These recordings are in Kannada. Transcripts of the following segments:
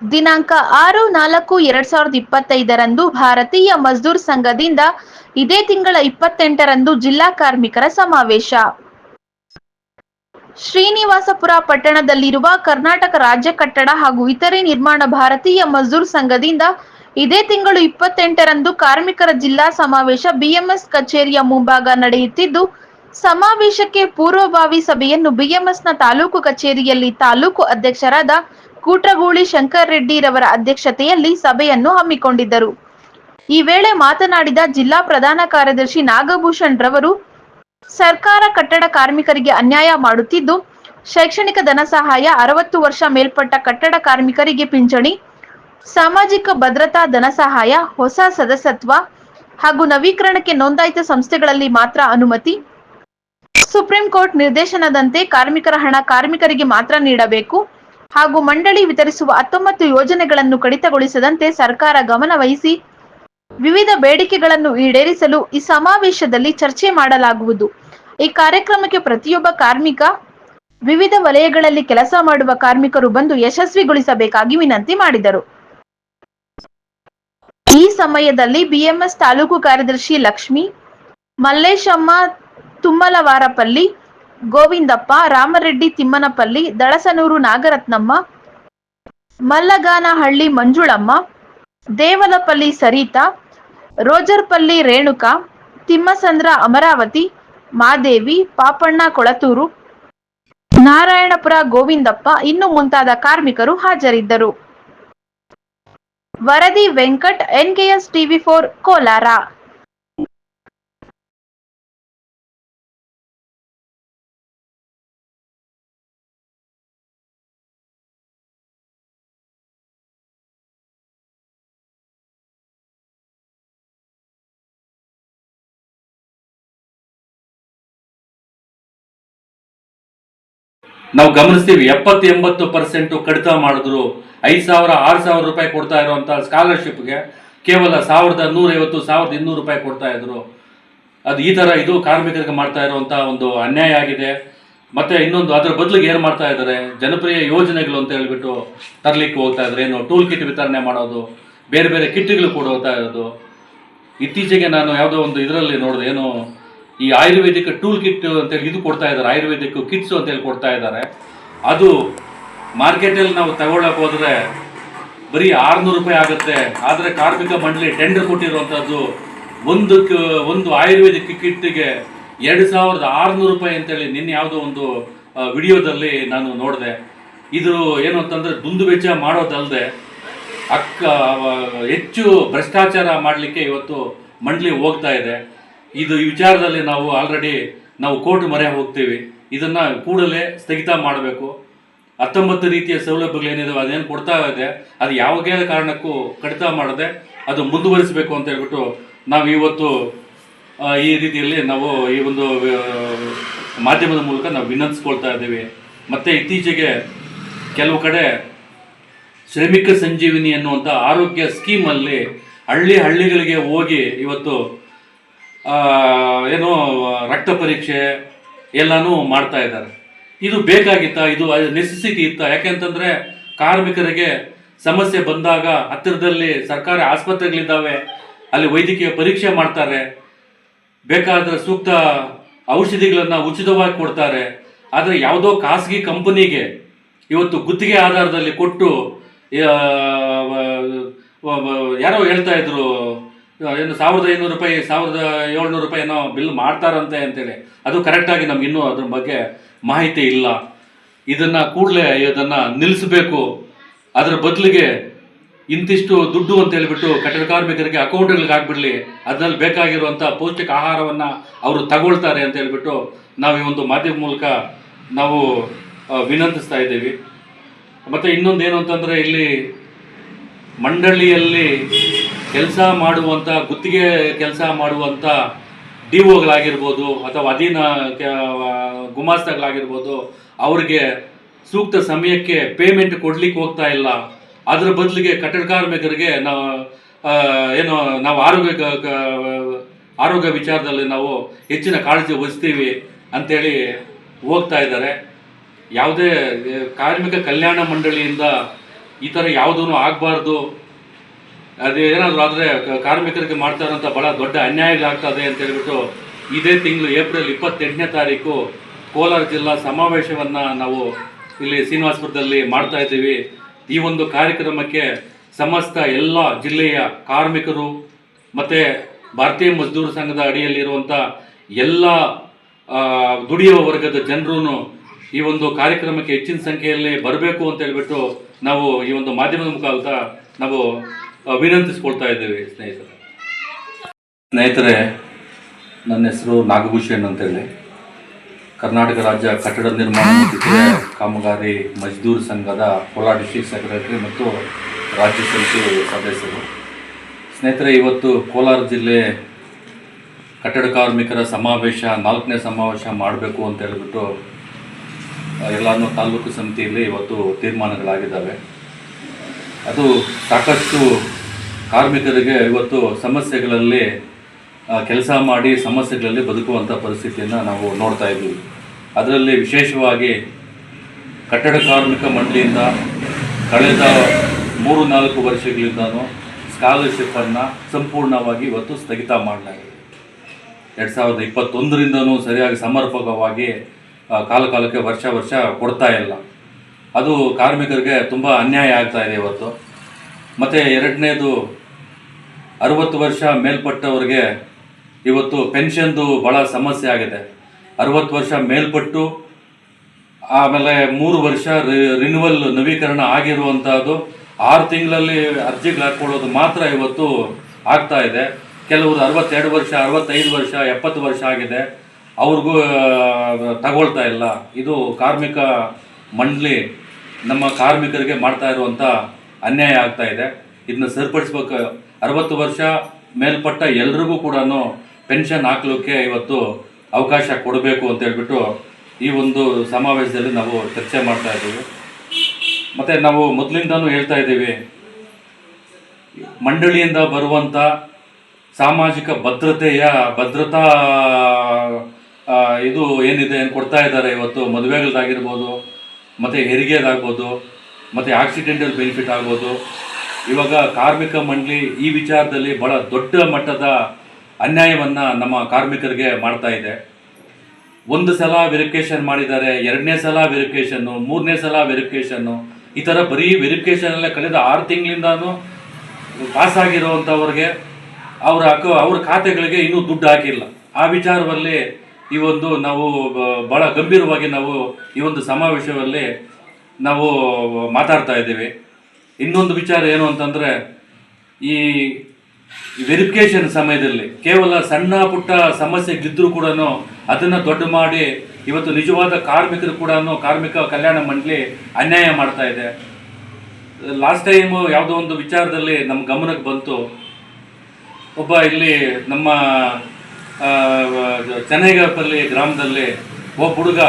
ದಿನಾಂಕ ಆರು ನಾಲ್ಕು ಎರಡ್ ಸಾವಿರದ ಇಪ್ಪತ್ತೈದರಂದು ಭಾರತೀಯ ಮಜ್ದೂರ್ ಸಂಘದಿಂದ ಇದೇ ತಿಂಗಳ ಇಪ್ಪತ್ತೆಂಟರಂದು ಜಿಲ್ಲಾ ಕಾರ್ಮಿಕರ ಸಮಾವೇಶ. ಶ್ರೀನಿವಾಸಪುರ ಪಟ್ಟಣದಲ್ಲಿರುವ ಕರ್ನಾಟಕ ರಾಜ್ಯ ಕಟ್ಟಡ ಹಾಗೂ ಇತರೆ ನಿರ್ಮಾಣ ಭಾರತೀಯ ಮಜ್ದೂರ್ ಸಂಘದಿಂದ ಇದೇ ತಿಂಗಳು ಇಪ್ಪತ್ತೆಂಟರಂದು ಕಾರ್ಮಿಕರ ಜಿಲ್ಲಾ ಸಮಾವೇಶ ಬಿಎಂಎಸ್ ಕಚೇರಿಯ ಮುಂಭಾಗ ನಡೆಯುತ್ತಿದ್ದು, ಸಮಾವೇಶಕ್ಕೆ ಪೂರ್ವಭಾವಿ ಸಭೆಯನ್ನು ಬಿಎಂಎಸ್ನ ತಾಲೂಕು ಕಚೇರಿಯಲ್ಲಿ ತಾಲೂಕು ಅಧ್ಯಕ್ಷರಾದ ಕೂಟ್ರಗೂಳಿ ಶಂಕರ್ ರೆಡ್ಡಿರವರ ಅಧ್ಯಕ್ಷತೆಯಲ್ಲಿ ಸಭೆಯನ್ನು ಹಮ್ಮಿಕೊಂಡಿದ್ದರು. ಈ ವೇಳೆ ಮಾತನಾಡಿದ ಜಿಲ್ಲಾ ಪ್ರಧಾನ ಕಾರ್ಯದರ್ಶಿ ನಾಗಭೂಷಣ್ ರವರು, ಸರ್ಕಾರ ಕಟ್ಟಡ ಕಾರ್ಮಿಕರಿಗೆ ಅನ್ಯಾಯ ಮಾಡುತ್ತಿದ್ದು, ಶೈಕ್ಷಣಿಕ ಧನ ಸಹಾಯ ಅರವತ್ತು ವರ್ಷ ಮೇಲ್ಪಟ್ಟ ಕಟ್ಟಡ ಕಾರ್ಮಿಕರಿಗೆ ಪಿಂಚಣಿ, ಸಾಮಾಜಿಕ ಭದ್ರತಾ ಧನ ಸಹಾಯ, ಹೊಸ ಸದಸ್ಯತ್ವ ಹಾಗೂ ನವೀಕರಣಕ್ಕೆ ನೋಂದಾಯಿತ ಸಂಸ್ಥೆಗಳಲ್ಲಿ ಮಾತ್ರ ಅನುಮತಿ. ಸುಪ್ರೀಂ ಕೋರ್ಟ್ ನಿರ್ದೇಶನದಂತೆ ಕಾರ್ಮಿಕರ ಹಣ ಕಾರ್ಮಿಕರಿಗೆ ಮಾತ್ರ ನೀಡಬೇಕು. ಹಾಗೂ ಮಂಡಳಿ ವಿತರಿಸುವ ಹತ್ತೊಂಬತ್ತು ಯೋಜನೆಗಳನ್ನು ಕಡಿತಗೊಳಿಸದಂತೆ ಸರ್ಕಾರ ಗಮನವಹಿಸಿ ವಿವಿಧ ಬೇಡಿಕೆಗಳನ್ನು ಈಡೇರಿಸಲು ಈ ಸಮಾವೇಶದಲ್ಲಿ ಚರ್ಚೆ ಮಾಡಲಾಗುವುದು. ಈ ಕಾರ್ಯಕ್ರಮಕ್ಕೆ ಪ್ರತಿಯೊಬ್ಬ ಕಾರ್ಮಿಕ, ವಿವಿಧ ವಲಯಗಳಲ್ಲಿ ಕೆಲಸ ಮಾಡುವ ಕಾರ್ಮಿಕರು ಬಂದು ಯಶಸ್ವಿಗೊಳಿಸಬೇಕಾಗಿ ವಿನಂತಿ ಮಾಡಿದರು. ಈ ಸಮಯದಲ್ಲಿ ಬಿಎಂಎಸ್ ತಾಲೂಕು ಕಾರ್ಯದರ್ಶಿ ಲಕ್ಷ್ಮಿ, ಮಲ್ಲೇಶಮ್ಮ, ತುಮ್ಮಲವಾರಪಲ್ಲಿ ಗೋವಿಂದಪ್ಪ, ರಾಮರೆಡ್ಡಿ, ತಿಮ್ಮನಪಲ್ಲಿ, ದಳಸನೂರು, ನಾಗರತ್ನಮ್ಮ, ಮಲ್ಲಗಾನಹಳ್ಳಿ, ಮಂಜುಳಮ್ಮ ದೇವಲಪಲ್ಲಿ ಸರಿತಾ, ರೋಜರ್ಪಲ್ಲಿ, ರೇಣುಕಾ, ತಿಮ್ಮಸಂದ್ರ ಅಮರಾವತಿ, ಮಾದೇವಿ, ಪಾಪಣ್ಣ ಕೊಳತೂರು, ನಾರಾಯಣಪುರ, ಗೋವಿಂದಪ್ಪ ಇನ್ನು ಮುಂತಾದ ಕಾರ್ಮಿಕರು ಹಾಜರಿದ್ದರು. ವರದಿ Venkat, NKS TV four, Kolar. ನಾವು ಗಮನಿಸ್ತೀವಿ ಎಪ್ಪತ್ತು ಎಂಬತ್ತು ಪರ್ಸೆಂಟ್ ಕಡಿತ ಮಾಡಿದ್ರು, ಐದು ಸಾವಿರ, ಆರು ಸಾವಿರ ರೂಪಾಯಿ ಕೊಡ್ತಾ ಇರುವಂಥ ಸ್ಕಾಲರ್ಶಿಪ್ಗೆ ಕೇವಲ ಸಾವಿರದ ನೂರೈವತ್ತು, ಸಾವಿರದ ಇನ್ನೂರು ರೂಪಾಯಿ ಕೊಡ್ತಾ ಇದ್ರು. ಅದು ಈ ಥರ ಇದು ಕಾರ್ಮಿಕರಿಗೆ ಮಾಡ್ತಾ ಇರುವಂಥ ಒಂದು ಅನ್ಯಾಯ ಆಗಿದೆ. ಮತ್ತೆ ಇನ್ನೊಂದು, ಅದರ ಬದಲಿಗೆ ಏನು ಮಾಡ್ತಾ ಇದ್ದಾರೆ? ಜನಪ್ರಿಯ ಯೋಜನೆಗಳು ಅಂತ ಹೇಳ್ಬಿಟ್ಟು ತರಲಿಕ್ಕೆ ಹೋಗ್ತಾ ಇದ್ದಾರೆ. ಏನು ಟೂಲ್ ಕಿಟ್ ವಿತರಣೆ ಮಾಡೋದು, ಬೇರೆ ಬೇರೆ ಕಿಟ್ಗಳು ಕೊಡುವಂತ ಇರೋದು. ಇತ್ತೀಚೆಗೆ ನಾನು ಯಾವುದೋ ಒಂದು ಇದರಲ್ಲಿ ನೋಡಿದೆ, ಏನು ಈ ಆಯುರ್ವೇದಿಕ್ ಟೂಲ್ ಕಿಟ್ ಅಂತೇಳಿ ಇದು ಕೊಡ್ತಾ ಇದ್ದಾರೆ, ಆಯುರ್ವೇದಿಕ್ ಅಂತ ಅಂತೇಳಿ ಕೊಡ್ತಾ ಇದ್ದಾರೆ. ಅದು ಮಾರ್ಕೆಟಲ್ಲಿ ನಾವು ತಗೊಳಕ್ ಹೋದ್ರೆ ಬರೀ ಆರ್ನೂರು ರೂಪಾಯಿ ಆಗುತ್ತೆ. ಆದರೆ ಕಾರ್ಮಿಕ ಮಂಡಳಿ ಟೆಂಡರ್ ಕೊಟ್ಟಿರುವಂಥದ್ದು ಒಂದು ಒಂದು ಆಯುರ್ವೇದಿಕ್ ಕಿಟ್ಗೆ ಎರಡು ಸಾವಿರದ ಆರುನೂರು ರೂಪಾಯಿ ಅಂತೇಳಿ ನಿನ್ನೆ ಯಾವುದೋ ಒಂದು ವಿಡಿಯೋದಲ್ಲಿ ನಾನು ನೋಡಿದೆ. ಇದು ಏನು ಅಂತಂದ್ರೆ ದುಂದು ವೆಚ್ಚ ಮಾಡೋದಲ್ಲದೆ ಅಕ್ಕ ಹೆಚ್ಚು ಭ್ರಷ್ಟಾಚಾರ ಮಾಡಲಿಕ್ಕೆ ಇವತ್ತು ಮಂಡಳಿ ಹೋಗ್ತಾ ಇದೆ. ಇದು ಈ ವಿಚಾರದಲ್ಲಿ ನಾವು ಆಲ್ರೆಡಿ ನಾವು ಕೋರ್ಟ್ ಮೊರೆ ಹೋಗ್ತೀವಿ. ಇದನ್ನು ಕೂಡಲೇ ಸ್ಥಗಿತ ಮಾಡಬೇಕು. ಹತ್ತೊಂಬತ್ತು ರೀತಿಯ ಸೌಲಭ್ಯಗಳೇನಿದಾವೆ ಅದೇನು ಕೊಡ್ತಾ ಇದೆ, ಅದು ಯಾವುದೇ ಕಾರಣಕ್ಕೂ ಕಡಿತ ಮಾಡದೆ ಅದು ಮುಂದುವರಿಸಬೇಕು ಅಂತ ಹೇಳ್ಬಿಟ್ಟು ನಾವು ಇವತ್ತು ಈ ರೀತಿಯಲ್ಲಿ ನಾವು ಈ ಒಂದು ಮಾಧ್ಯಮದ ಮೂಲಕ ನಾವು ವಿನಂತಿಸ್ಕೊಳ್ತಾ ಇದ್ದೀವಿ. ಮತ್ತು ಇತ್ತೀಚೆಗೆ ಕೆಲವು ಕಡೆ ಶ್ರಮಿಕ ಸಂಜೀವಿನಿ ಅನ್ನುವಂಥ ಆರೋಗ್ಯ ಸ್ಕೀಮಲ್ಲಿ ಹಳ್ಳಿ ಹಳ್ಳಿಗಳಿಗೆ ಹೋಗಿ ಇವತ್ತು ಏನು, ರಕ್ತ ಪರೀಕ್ಷೆ ಎಲ್ಲನೂ ಮಾಡ್ತಾ ಇದ್ದಾರೆ. ಇದು ಬೇಕಾಗಿತ್ತಾ? ಇದು ನೆಸೆಸಿಟಿ ಇತ್ತಾ? ಯಾಕೆಂತಂದರೆ ಕಾರ್ಮಿಕರಿಗೆ ಸಮಸ್ಯೆ ಬಂದಾಗ ಹತ್ತಿರದಲ್ಲಿ ಸರ್ಕಾರಿ ಆಸ್ಪತ್ರೆಗಳಿದ್ದಾವೆ, ಅಲ್ಲಿ ವೈದ್ಯಕೀಯ ಪರೀಕ್ಷೆ ಮಾಡ್ತಾರೆ. ಬೇಕಾದರೆ ಸೂಕ್ತ ಔಷಧಿಗಳನ್ನು ಉಚಿತವಾಗಿ ಕೊಡ್ತಾರೆ. ಆದರೆ ಯಾವುದೋ ಖಾಸಗಿ ಕಂಪನಿಗೆ ಇವತ್ತು ಗುತ್ತಿಗೆ ಆಧಾರದಲ್ಲಿ ಕೊಟ್ಟು ಯಾರೋ ಹೇಳ್ತಾ ಇದ್ರು ಏನು ಸಾವಿರದ ಐನೂರು ರೂಪಾಯಿ, ಸಾವಿರದ ಏಳ್ನೂರು ರೂಪಾಯಿ ಏನೋ ಬಿಲ್ ಮಾಡ್ತಾರಂತೆ ಅಂತೇಳಿ. ಅದು ಕರೆಕ್ಟಾಗಿ ನಮ್ಗೆ ಇನ್ನೂ ಅದ್ರ ಬಗ್ಗೆ ಮಾಹಿತಿ ಇಲ್ಲ. ಇದನ್ನ ಕೂಡಲೇ ಇದನ್ನ ನಿಲ್ಲಿಸಬೇಕು ಅದರ ಬದಲಿಗೆ ಇಂತಿಷ್ಟು ದುಡ್ಡು ಅಂತ ಹೇಳಿಬಿಟ್ಟು ಕಟ್ಟಡ ಕಾರ್ಮಿಕರಿಗೆ ಅಕೌಂಟ್ಗಳಿಗೆ ಹಾಕ್ಬಿಡಲಿ. ಅದ್ರಲ್ಲಿ ಬೇಕಾಗಿರುವಂಥ ಪೌಷ್ಟಿಕ ಆಹಾರವನ್ನ ಅವರು ತಗೊಳ್ತಾರೆ ಅಂತ ಹೇಳಿಬಿಟ್ಟು ನಾವು ಈ ಒಂದು ಮಾಧ್ಯಮ ಮೂಲಕ ನಾವು ವಿನಂತಿಸ್ತಾ ಇದ್ದೀವಿ. ಮತ್ತೆ ಇನ್ನೊಂದು ಏನು ಅಂತಂದ್ರೆ ಇಲ್ಲಿ ಮಂಡಳಿಯಲ್ಲಿ ಕೆಲಸ ಮಾಡುವಂಥ ಗುತ್ತಿಗೆ ಕೆಲಸ ಮಾಡುವಂಥ ಡಿ ಒಗಳಾಗಿರ್ಬೋದು ಅಥವಾ ಅಧೀನ ಗುಮಾಸ್ತಗಳಾಗಿರ್ಬೋದು ಅವ್ರಿಗೆ ಸೂಕ್ತ ಸಮಯಕ್ಕೆ ಪೇಮೆಂಟ್ ಕೊಡ್ಲಿಕ್ಕೆ ಹೋಗ್ತಾ ಇಲ್ಲ. ಅದರ ಬದಲಿಗೆ ಕಟ್ಟಡ ಕಾರ್ಮಿಕರಿಗೆ ನಾವು ಏನು ನಾವು ಆರೋಗ್ಯ ಆರೋಗ್ಯ ವಿಚಾರದಲ್ಲಿ ನಾವು ಹೆಚ್ಚಿನ ಕಾಳಜಿ ವಹಿಸ್ತೀವಿ ಅಂಥೇಳಿ ಹೋಗ್ತಾ ಇದ್ದಾರೆ. ಯಾವುದೇ ಕಾರ್ಮಿಕ ಕಲ್ಯಾಣ ಮಂಡಳಿಯಿಂದ ಈ ಥರ ಯಾವುದೂ ಆಗಬಾರ್ದು. ಅದೇನಾದರೂ ಆದರೆ ಕಾರ್ಮಿಕರಿಗೆ ಮಾಡ್ತಾ ಇರೋಂಥ ಭಾಳ ದೊಡ್ಡ ಅನ್ಯಾಯಗಳಾಗ್ತದೆ ಅಂತ ಹೇಳ್ಬಿಟ್ಟು ಇದೇ ತಿಂಗಳು ಏಪ್ರಿಲ್ ಇಪ್ಪತ್ತೆಂಟನೇ ತಾರೀಕು ಕೋಲಾರ ಜಿಲ್ಲಾ ಸಮಾವೇಶವನ್ನು ನಾವು ಇಲ್ಲಿ ಶ್ರೀನಿವಾಸಪುರದಲ್ಲಿ ಮಾಡ್ತಾ ಇದ್ದೀವಿ. ಈ ಒಂದು ಕಾರ್ಯಕ್ರಮಕ್ಕೆ ಸಮಸ್ತ ಎಲ್ಲ ಜಿಲ್ಲೆಯ ಕಾರ್ಮಿಕರು ಮತ್ತು ಭಾರತೀಯ ಮಜ್ದೂರ್ ಸಂಘದ ಅಡಿಯಲ್ಲಿರುವಂಥ ಎಲ್ಲ ದುಡಿಯುವ ವರ್ಗದ ಜನರೂ ಈ ಒಂದು ಕಾರ್ಯಕ್ರಮಕ್ಕೆ ಹೆಚ್ಚಿನ ಸಂಖ್ಯೆಯಲ್ಲಿ ಬರಬೇಕು ಅಂತ ಹೇಳ್ಬಿಟ್ಟು ನಾವು ಈ ಒಂದು ಮಾಧ್ಯಮದ ಮುಖಾಂತರ ನಾವು ವಿನಂತಿಸ್ಕೊಳ್ತಾ ಇದ್ದೀವಿ ಸ್ನೇಹಿತರೆ. ಸ್ನೇಹಿತರೆ, ನನ್ನ ಹೆಸರು ನಾಗಭೂಷಣ್ ಅಂತೇಳಿ. ಕರ್ನಾಟಕ ರಾಜ್ಯ ಕಟ್ಟಡ ನಿರ್ಮಾಣ ಕಾಮಗಾರಿ ಮಜ್ದೂರ್ ಸಂಘದ ಕೋಲಾರ ಡಿಸ್ಟ್ರಿಕ್ಟ್ ಸೆಕ್ರೆಟರಿ ಮತ್ತು ರಾಜ್ಯ ಸಮಿತಿ ಸದಸ್ಯರು. ಸ್ನೇಹಿತರೆ, ಇವತ್ತು ಕೋಲಾರ ಜಿಲ್ಲೆ ಕಟ್ಟಡ ಕಾರ್ಮಿಕರ ಸಮಾವೇಶ, ನಾಲ್ಕನೇ ಸಮಾವೇಶ ಮಾಡಬೇಕು ಅಂತ ಹೇಳ್ಬಿಟ್ಟು ಎಲ್ಲಾನು ತಾಲೂಕು ಸಮಿತಿಯಲ್ಲಿ ಇವತ್ತು ತೀರ್ಮಾನಗಳಾಗಿದ್ದಾವೆ. ಅದು ಸಾಕಷ್ಟು ಕಾರ್ಮಿಕರಿಗೆ ಇವತ್ತು ಸಮಸ್ಯೆಗಳಲ್ಲಿ ಕೆಲಸ ಮಾಡಿ ಸಮಸ್ಯೆಗಳಲ್ಲಿ ಬದುಕುವಂಥ ಪರಿಸ್ಥಿತಿಯನ್ನು ನಾವು ನೋಡ್ತಾ ಇದ್ದೀವಿ ಅದರಲ್ಲಿ ವಿಶೇಷವಾಗಿ ಕಟ್ಟಡ ಕಾರ್ಮಿಕ ಮಂಡಳಿಯಿಂದ ಕಳೆದ ಮೂರು ನಾಲ್ಕು ವರ್ಷಗಳಿಂದನೂ ಸ್ಕಾಲರ್ಶಿಪ್ಪನ್ನು ಸಂಪೂರ್ಣವಾಗಿ ಇವತ್ತು ಸ್ಥಗಿತ ಮಾಡಲಾಗಿದೆ. ಎರಡು ಸಾವಿರದ ಇಪ್ಪತ್ತೊಂದರಿಂದನೂ ಸರಿಯಾಗಿ ಸಮರ್ಪಕವಾಗಿ ಕಾಲ ಕಾಲಕ್ಕೆ ವರ್ಷ ವರ್ಷ ಕೊಡ್ತಾ ಇಲ್ಲ. ಅದು ಕಾರ್ಮಿಕರಿಗೆ ತುಂಬ ಅನ್ಯಾಯ ಆಗ್ತಾ ಇದೆ ಇವತ್ತು. ಮತ್ತು ಎರಡನೇದು, ಅರುವತ್ತು ವರ್ಷ ಮೇಲ್ಪಟ್ಟವರಿಗೆ ಇವತ್ತು ಪೆನ್ಷನ್ದು ಭಾಳ ಸಮಸ್ಯೆ ಆಗಿದೆ. ಅರುವತ್ತು ವರ್ಷ ಮೇಲ್ಪಟ್ಟು, ಆಮೇಲೆ ಮೂರು ವರ್ಷ ರಿನ್ಯೂವಲ್ ನವೀಕರಣ ಆಗಿರುವಂಥದ್ದು ಆರು ತಿಂಗಳಲ್ಲಿ ಅರ್ಜಿಗಳು ಹಾಕ್ಕೊಳ್ಳೋದು ಮಾತ್ರ ಇವತ್ತು ಆಗ್ತಾ ಇದೆ. ಕೆಲವರು ಅರವತ್ತೆರಡು ವರ್ಷ, ಅರವತ್ತೈದು ವರ್ಷ, ಎಪ್ಪತ್ತು ವರ್ಷ ಆಗಿದೆ. ಅವ್ರಿಗೂ ತಗೊಳ್ತಾ ಇಲ್ಲ. ಇದು ಕಾರ್ಮಿಕ ಮಂಡಳಿ ನಮ್ಮ ಕಾರ್ಮಿಕರಿಗೆ ಮಾಡ್ತಾ ಇರುವಂಥ ಅನ್ಯಾಯ ಆಗ್ತಾ ಇದೆ. ಇದನ್ನ ಸರಿಪಡಿಸ್ಬೇಕು. ಅರವತ್ತು ವರ್ಷ ಮೇಲ್ಪಟ್ಟ ಎಲ್ರಿಗೂ ಕೂಡ ಪೆನ್ಷನ್ ಹಾಕ್ಲಿಕ್ಕೆ ಇವತ್ತು ಅವಕಾಶ ಕೊಡಬೇಕು ಅಂತ ಹೇಳ್ಬಿಟ್ಟು ಈ ಒಂದು ಸಮಾವೇಶದಲ್ಲಿ ನಾವು ಚರ್ಚೆ ಮಾಡ್ತಾ ಇದ್ದೀವಿ. ಮತ್ತು ನಾವು ಮೊದಲಿಂದನೂ ಹೇಳ್ತಾ ಇದ್ದೀವಿ, ಮಂಡಳಿಯಿಂದ ಬರುವಂಥ ಸಾಮಾಜಿಕ ಭದ್ರತೆಯ ಭದ್ರತಾ ಇದು ಏನಿದೆ ಏನು ಕೊಡ್ತಾ ಇದ್ದಾರೆ ಇವತ್ತು. ಮದುವೆಗಳದ್ದಾಗಿರ್ಬೋದು ಮತ್ತು ಹೆರಿಗೆದಾಗ್ಬೋದು ಮತ್ತು ಆಕ್ಸಿಡೆಂಟಲ್ ಬೆನಿಫಿಟ್ ಆಗ್ಬೋದು. ಇವಾಗ ಕಾರ್ಮಿಕ ಮಂಡಳಿ ಈ ವಿಚಾರದಲ್ಲಿ ಭಾಳ ದೊಡ್ಡ ಮಟ್ಟದ ಅನ್ಯಾಯವನ್ನು ನಮ್ಮ ಕಾರ್ಮಿಕರಿಗೆ ಮಾಡ್ತಾ ಇದೆ. ಒಂದು ಸಲ ವೆರಿಫಿಕೇಶನ್ ಮಾಡಿದ್ದಾರೆ, ಎರಡನೇ ಸಲ ವೆರಿಫಿಕೇಶನ್ನು ಮೂರನೇ ಸಲ ವೆರಿಫಿಕೇಷನ್ನು ಈ ಥರ ಬರೀ ವೆರಿಫಿಕೇಷನಲ್ಲೇ ಕಳೆದ ಆರು ತಿಂಗಳಿಂದಾನು ಪಾಸ್ ಆಗಿರೋವಂಥವ್ರಿಗೆ ಅವ್ರ ಅಕ, ಅವ್ರ ಖಾತೆಗಳಿಗೆ ಇನ್ನೂ ದುಡ್ಡು ಹಾಕಿಲ್ಲ. ಆ ವಿಚಾರದಲ್ಲಿ ಈ ಒಂದು ನಾವು ಬಹಳ ಗಂಭೀರವಾಗಿ ನಾವು ಈ ಒಂದು ಸಮಾವೇಶದಲ್ಲಿ ನಾವು ಮಾತಾಡ್ತಾ ಇದ್ದೀವಿ. ಇನ್ನೊಂದು ವಿಚಾರ ಏನು ಅಂತಂದರೆ, ಈ ವೆರಿಫಿಕೇಶನ್ ಸಮಯದಲ್ಲಿ ಕೇವಲ ಸಣ್ಣ ಪುಟ್ಟ ಸಮಸ್ಯೆಗಿದ್ದರೂ ಕೂಡ ಅದನ್ನು ದೊಡ್ಡ ಮಾಡಿ ಇವತ್ತು ನಿಜವಾದ ಕಾರ್ಮಿಕರು ಕೂಡ ಕಾರ್ಮಿಕ ಕಲ್ಯಾಣ ಮಂಡಳಿ ಅನ್ಯಾಯ ಮಾಡ್ತಾ ಇದೆ. ಲಾಸ್ಟ್ ಟೈಮು ಯಾವುದೋ ಒಂದು ವಿಚಾರದಲ್ಲಿ ನಮ್ಮ ಗಮನಕ್ಕೆ ಬಂತು. ಒಬ್ಬ ಇಲ್ಲಿ ನಮ್ಮ ಆ, ಚೆನ್ನೈಗಪಲ್ಲಿ ಗ್ರಾಮದಲ್ಲಿ ಒಬ್ಬ ಹುಡುಗ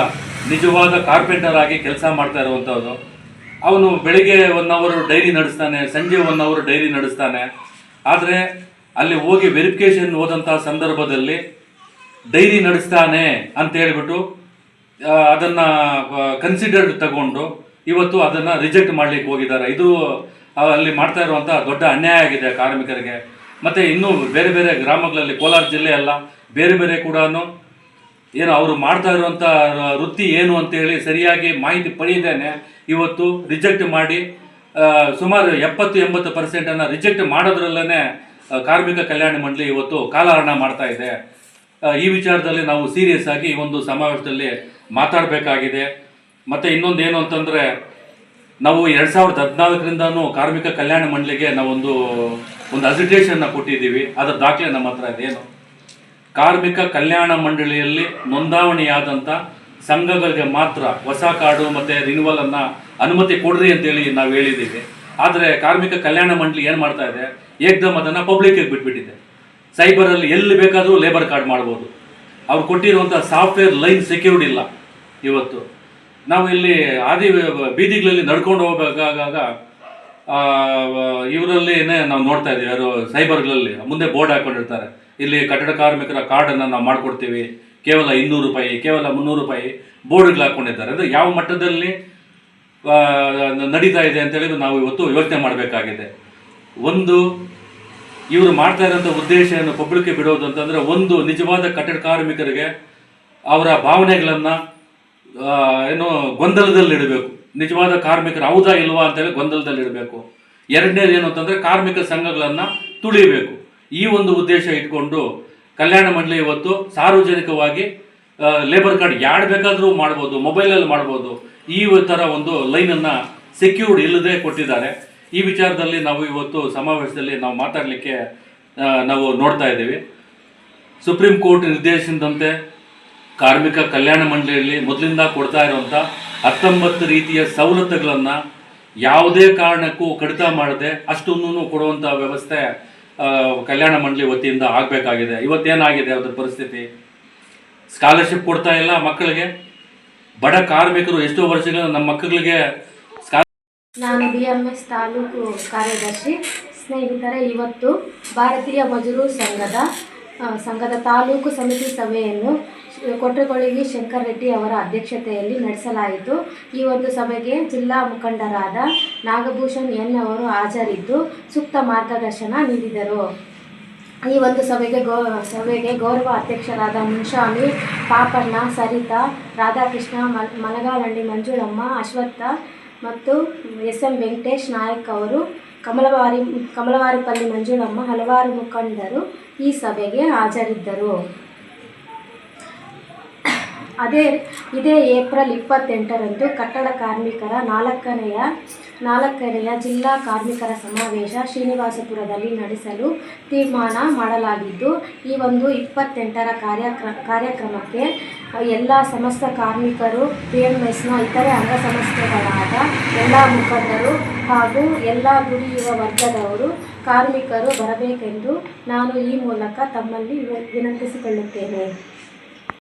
ನಿಜವಾದ ಕಾರ್ಪೆಂಟರ್ ಆಗಿ ಕೆಲಸ ಮಾಡ್ತಾ ಇರುವಂಥದ್ದು ಅವನು ಬೆಳಿಗ್ಗೆ ಒನ್ ಅವರ್ ಡೈರಿ ನಡೆಸ್ತಾನೆ ಸಂಜೆ ಒನ್ ಅವರ್ ಡೈರಿ ನಡೆಸ್ತಾನೆ. ಆದರೆ ಅಲ್ಲಿ ಹೋಗಿ ವೆರಿಫಿಕೇಶನ್ ಹೋದಂಥ ಸಂದರ್ಭದಲ್ಲಿ ಡೈರಿ ನಡೆಸ್ತಾನೆ ಅಂತ ಹೇಳ್ಬಿಟ್ಟು ಅದನ್ನು ಕನ್ಸಿಡರ್ಡ್ ತಗೊಂಡು ಇವತ್ತು ಅದನ್ನು ರಿಜೆಕ್ಟ್ ಮಾಡ್ಲಿಕ್ಕೆ ಹೋಗಿದ್ದಾರೆ. ಇದು ಅಲ್ಲಿ ಮಾಡ್ತಾ ಇರುವಂಥ ದೊಡ್ಡ ಅನ್ಯಾಯ ಆಗಿದೆ ಕಾರ್ಮಿಕರಿಗೆ. ಮತ್ತು ಇನ್ನೂ ಬೇರೆ ಬೇರೆ ಗ್ರಾಮಗಳಲ್ಲಿ ಕೋಲಾರ ಜಿಲ್ಲೆ ಅಲ್ಲ ಬೇರೆ ಬೇರೆ ಕೂಡ ಏನು ಅವರು ಮಾಡ್ತಾ ಇರುವಂಥ ವೃತ್ತಿ ಏನು ಅಂತೇಳಿ ಸರಿಯಾಗಿ ಮಾಹಿತಿ ಪಡೆಯದೇನೆ ಇವತ್ತು ರಿಜೆಕ್ಟ್ ಮಾಡಿ ಸುಮಾರು ಎಪ್ಪತ್ತು, ಎಂಬತ್ತು ಪರ್ಸೆಂಟನ್ನು ರಿಜೆಕ್ಟ್ ಮಾಡೋದ್ರಲ್ಲೇ ಕಾರ್ಮಿಕ ಕಲ್ಯಾಣ ಮಂಡಳಿ ಇವತ್ತು ಕಾಲಹರಣ ಮಾಡ್ತಾ ಇದೆ. ಈ ವಿಚಾರದಲ್ಲಿ ನಾವು ಸೀರಿಯಸ್ ಆಗಿ ಈ ಒಂದು ಸಮಾವೇಶದಲ್ಲಿ ಮಾತಾಡಬೇಕಾಗಿದೆ. ಮತ್ತು ಇನ್ನೊಂದು ಏನು ಅಂತಂದರೆ, ನಾವು ಎರಡು ಸಾವಿರದ ಹದಿನಾಲ್ಕರಿಂದನೂ ಕಾರ್ಮಿಕ ಕಲ್ಯಾಣ ಮಂಡಳಿಗೆ ನಾವೊಂದು, ಒಂದು ಅಸಿಟೇಷನ್ನ ಕೊಟ್ಟಿದ್ದೀವಿ. ಅದರ ದಾಖಲೆ ನಮ್ಮ ಹತ್ರ ಇದೆ ಏನು? ಕಾರ್ಮಿಕ ಕಲ್ಯಾಣ ಮಂಡಳಿಯಲ್ಲಿ ನೋಂದಾವಣಿಯಾದಂಥ ಸಂಘಗಳಿಗೆ ಮಾತ್ರ ಹೊಸ ಕಾರ್ಡು ಮತ್ತು ರಿನ್ಯೂವಲ್ ಅನ್ನ ಅನುಮತಿ ಕೊಡ್ರಿ ಅಂತೇಳಿ ನಾವು ಹೇಳಿದ್ದೀವಿ. ಆದರೆ ಕಾರ್ಮಿಕ ಕಲ್ಯಾಣ ಮಂಡಳಿ ಏನು ಮಾಡ್ತಾ ಇದೆ? ಏಕ್ದಮ್ ಅದನ್ನು ಪಬ್ಲಿಕ್ಗೆ ಬಿಟ್ಬಿಟ್ಟಿದೆ. ಸೈಬರಲ್ಲಿ ಎಲ್ಲಿ ಬೇಕಾದರೂ ಲೇಬರ್ ಕಾರ್ಡ್ ಮಾಡ್ಬೋದು. ಅವ್ರು ಕೊಟ್ಟಿರುವಂಥ ಸಾಫ್ಟ್ವೇರ್ ಲೈನ್ ಸೆಕ್ಯೂರ್ಡ್ ಇಲ್ಲ ಇವತ್ತು. ನಾವು ಇಲ್ಲಿ ಆದಿ ಬೀದಿಗಳಲ್ಲಿ ನಡ್ಕೊಂಡು ಹೋಗಬೇಕಾಗ ಇವರಲ್ಲಿ ನಾವು ನೋಡ್ತಾ ಇದ್ದೀವಿ ಯಾರು ಸೈಬರ್ಗಳಲ್ಲಿ ಮುಂದೆ ಬೋರ್ಡ್ ಹಾಕೊಂಡಿರ್ತಾರೆ. ಇಲ್ಲಿ ಕಟ್ಟಡ ಕಾರ್ಮಿಕರ ಕಾರ್ಡನ್ನು ನಾವು ಮಾಡ್ಕೊಡ್ತೀವಿ. ಕೇವಲ ಇನ್ನೂರು ರೂಪಾಯಿ, ಕೇವಲ ಮುನ್ನೂರು ರೂಪಾಯಿ ಬೋರ್ಡ್ಗಳು ಹಾಕೊಂಡಿದ್ದಾರೆ. ಅಂದರೆ ಯಾವ ಮಟ್ಟದಲ್ಲಿ ನಡೀತಾ ಇದೆ ಅಂತೇಳಿ ನಾವು ಇವತ್ತು ಯೋಚನೆ ಮಾಡಬೇಕಾಗಿದೆ. ಒಂದು, ಇವರು ಮಾಡ್ತಾ ಇರೋಂಥ ಉದ್ದೇಶವನ್ನು ಪಬ್ಲಿಕ್ಗೆ ಬಿಡೋದು ಅಂತಂದ್ರೆ ಒಂದು ನಿಜವಾದ ಕಟ್ಟಡ ಕಾರ್ಮಿಕರಿಗೆ ಅವರ ಭಾವನೆಗಳನ್ನು ಏನು ಗೊಂದಲದಲ್ಲಿಡಬೇಕು ನಿಜವಾದ ಕಾರ್ಮಿಕರು ಹೌದಾ ಇಲ್ವಾ ಅಂತೇಳಿ ಗೊಂದಲದಲ್ಲಿಡಬೇಕು ಎರಡನೇದು ಏನು ಅಂತಂದ್ರೆ ಕಾರ್ಮಿಕ ಸಂಘಗಳನ್ನು ತುಳಿಬೇಕು. ಈ ಒಂದು ಉದ್ದೇಶ ಇಟ್ಕೊಂಡು ಕಲ್ಯಾಣ ಮಂಡಳಿ ಇವತ್ತು ಸಾರ್ವಜನಿಕವಾಗಿ ಲೇಬರ್ ಕಾರ್ಡ್ ಯಾಡ್ ಬೇಕಾದರೂ ಮಾಡ್ಬೋದು ಮೊಬೈಲಲ್ಲಿ ಮಾಡ್ಬೋದು. ಈ ಥರ ಒಂದು ಲೈನನ್ನು ಸೆಕ್ಯೂರ್ಡ್ ಇಲ್ಲದೆ ಕೊಟ್ಟಿದ್ದಾರೆ. ಈ ವಿಚಾರದಲ್ಲಿ ನಾವು ಇವತ್ತು ಸಮಾವೇಶದಲ್ಲಿ ನಾವು ಮಾತಾಡಲಿಕ್ಕೆ ನಾವು ನೋಡ್ತಾ ಇದ್ದೀವಿ. ಸುಪ್ರೀಂ ಕೋರ್ಟ್ ನಿರ್ದೇಶನದಂತೆ ಕಾರ್ಮಿಕ ಕಲ್ಯಾಣ ಮಂಡಳಿಯಲ್ಲಿ ಮೊದಲಿಂದ ಕೊಡ್ತಾ ಇರುವಂಥ ಹತ್ತೊಂಬತ್ತು ರೀತಿಯ ಸವಲತ್ತುಗಳನ್ನು ಯಾವುದೇ ಕಾರಣಕ್ಕೂ ಕಡಿತ ಮಾಡದೆ ಅಷ್ಟೊಂದೂ ಕೊಡುವಂಥ ವ್ಯವಸ್ಥೆ ಕಲ್ಯಾಣ ಮಂಡಳಿ ವತಿಯಿಂದ ಆಗಬೇಕಾಗಿದೆ. ಇವತ್ತೇನಾಗಿದೆ ಅದರ ಪರಿಸ್ಥಿತಿ? ಸ್ಕಾಲರ್ಶಿಪ್ ಕೊಡ್ತಾ ಇಲ್ಲ ಮಕ್ಕಳಿಗೆ. ಬಡ ಕಾರ್ಮಿಕರು ಎಷ್ಟೋ ವರ್ಷಗಳ ನಮ್ಮ ಮಕ್ಕಳಿಗೆ ನಾನು ಬಿ ಎಂ ಎಸ್ ತಾಲೂಕು ಕಾರ್ಯದರ್ಶಿ. ಸ್ನೇಹಿತರೆ, ಇವತ್ತು ಭಾರತೀಯ ಮಜೂರು ಸಂಘದ ಸಂಘದ ತಾಲೂಕು ಸಮಿತಿ ಸಭೆಯನ್ನು ಕೊಟ್ರಗೊಳಗಿ ಶಂಕರ್ ರೆಡ್ಡಿ ಅವರ ಅಧ್ಯಕ್ಷತೆಯಲ್ಲಿ ನಡೆಸಲಾಯಿತು. ಈ ಒಂದು ಸಭೆಗೆ ಜಿಲ್ಲಾ ಮುಖಂಡರಾದ ನಾಗಭೂಷಣ್ ಎನ್ ಅವರು ಹಾಜರಿದ್ದು ಸೂಕ್ತ ಮಾರ್ಗದರ್ಶನ ನೀಡಿದರು. ಈ ಒಂದು ಸಭೆಗೆ ಗೌ, ಸಭೆಗೆ ಗೌರವ ಅಧ್ಯಕ್ಷರಾದ ಮುನ್ಶಾಮಿ ಪಾಪಣ್ಣ, ಸರಿತಾ, ರಾಧಾಕೃಷ್ಣ, ಮಲ್ ಮಂಜುಳಮ್ಮ, ಅಶ್ವತ್ಥ ಮತ್ತು ಎಸ್ ಎಂ ವೆಂಕಟೇಶ್ ನಾಯಕ್ ಅವರು, ಕಮಲವಾರಿ, ಕಮಲವಾರಿಪಲ್ಲಿ ಮಂಜುಳಮ್ಮ ಹಲವಾರು ಮುಖಂಡರು ಈ ಸಭೆಗೆ ಹಾಜರಿದ್ದರು. ಅದೇ, ಇದೇ ಏಪ್ರಿಲ್ ಇಪ್ಪತ್ತೆಂಟರಂದು ಕಟ್ಟಡ ಕಾರ್ಮಿಕರ ನಾಲ್ಕನೆಯ ನಾಲ್ಕನೆಯ ಜಿಲ್ಲಾ ಕಾರ್ಮಿಕರ ಸಮಾವೇಶ ಶ್ರೀನಿವಾಸಪುರದಲ್ಲಿ ನಡೆಸಲು ತೀರ್ಮಾನ ಮಾಡಲಾಗಿದ್ದು, ಈ ಒಂದು ಇಪ್ಪತ್ತೆಂಟರ ಕಾರ್ಯಕ್ರ, ಕಾರ್ಯಕ್ರಮಕ್ಕೆ ಎಲ್ಲ ಸಮಸ್ತ ಕಾರ್ಮಿಕರು, ಪಿ ಎಂ ಎಸ್ನ ಇತರೆ ಅಂಗಸಂಸ್ಥೆಗಳಾದ ಎಲ್ಲ ಮುಖಂಡರು ಹಾಗೂ ಎಲ್ಲ ದುಡಿಯುವ ವರ್ಗದವರು, ಕಾರ್ಮಿಕರು ಬರಬೇಕೆಂದು ನಾನು ಈ ಮೂಲಕ ತಮ್ಮಲ್ಲಿ ವಿನಂತಿಸಿಕೊಳ್ಳುತ್ತೇನೆ.